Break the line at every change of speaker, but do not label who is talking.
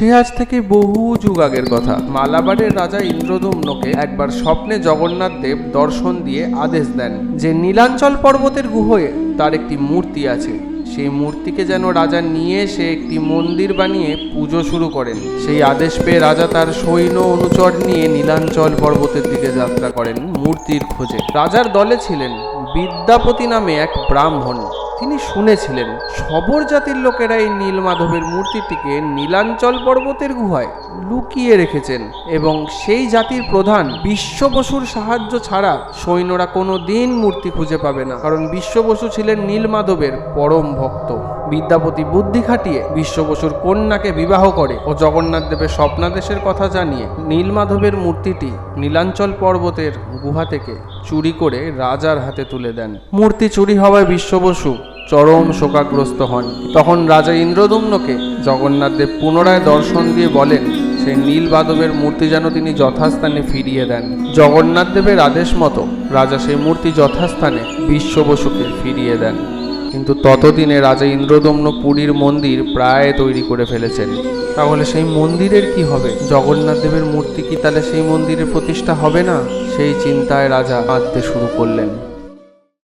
সে আজ থেকে বহু যুগ আগের কথা। মালাবারের রাজা ইন্দ্রদম্নকে একবার স্বপ্নে জগন্নাথ দেব দর্শন দিয়ে আদেশ দেন যে নীলাঞ্চল পর্বতের গুহয়ে তার একটি মূর্তি আছে। সেই মূর্তিকে যেন রাজা নিয়ে এসে একটি মন্দির বানিয়ে পুজো শুরু করেন। সেই আদেশ পেয়ে রাজা তার সৈন্য অনুচর নিয়ে নীলাঞ্চল পর্বতের দিকে যাত্রা করেন মূর্তির খোঁজে। রাজার দলে ছিলেন বিদ্যাপতি নামে এক ব্রাহ্মণ। তিনি শুনেছিলেন, সবর জাতির লোকেরা এই নীলমাধবের মূর্তিটিকে নীলাঞ্চল পর্বতের গুহায় লুকিয়ে রেখেছেন এবং সেই জাতির প্রধান বিশ্ব বসুর সাহায্য ছাড়া সৈন্যরা কোনো দিন মূর্তি খুঁজে পাবে না। কারণ বিশ্ব বসু ছিলেন নীলমাধবের পরম ভক্ত। বিদ্যাপতি বুদ্ধি খাটিয়ে বিশ্ব বসুর কন্যাকে বিবাহ করে ও জগন্নাথ দেবের স্বপ্নাদেশের কথা জানিয়ে নীলমাধবের মূর্তিটি নীলাঞ্চল পর্বতের গুহা থেকে চুরি করে রাজার হাতে তুলে দেন। মূর্তি চুরি হওয়ায় বিশ্ব বসু চরম শোকাগ্রস্ত হন। তখন রাজা ইন্দ্রদুম্নকে জগন্নাথ দেব পুনরায় দর্শন দিয়ে বলেন, সেই নীলবাদবের মূর্তি যেন তিনি যথাস্থানে ফিরিয়ে দেন। জগন্নাথ দেবের আদেশ মতো রাজা সেই মূর্তি যথাস্থানে বিশ্ব বসুকে ফিরিয়ে দেন। কিন্তু ততদিনে রাজা ইন্দ্রদম্ন পুরীর মন্দির প্রায় তৈরি করে ফেলেছেন। তাহলে সেই মন্দিরের কি হবে? জগন্নাথ দেবের মূর্তি কি তাহলে সেই মন্দিরে প্রতিষ্ঠা হবে না? সেই চিন্তায় রাজা কাঁদতে শুরু করলেন।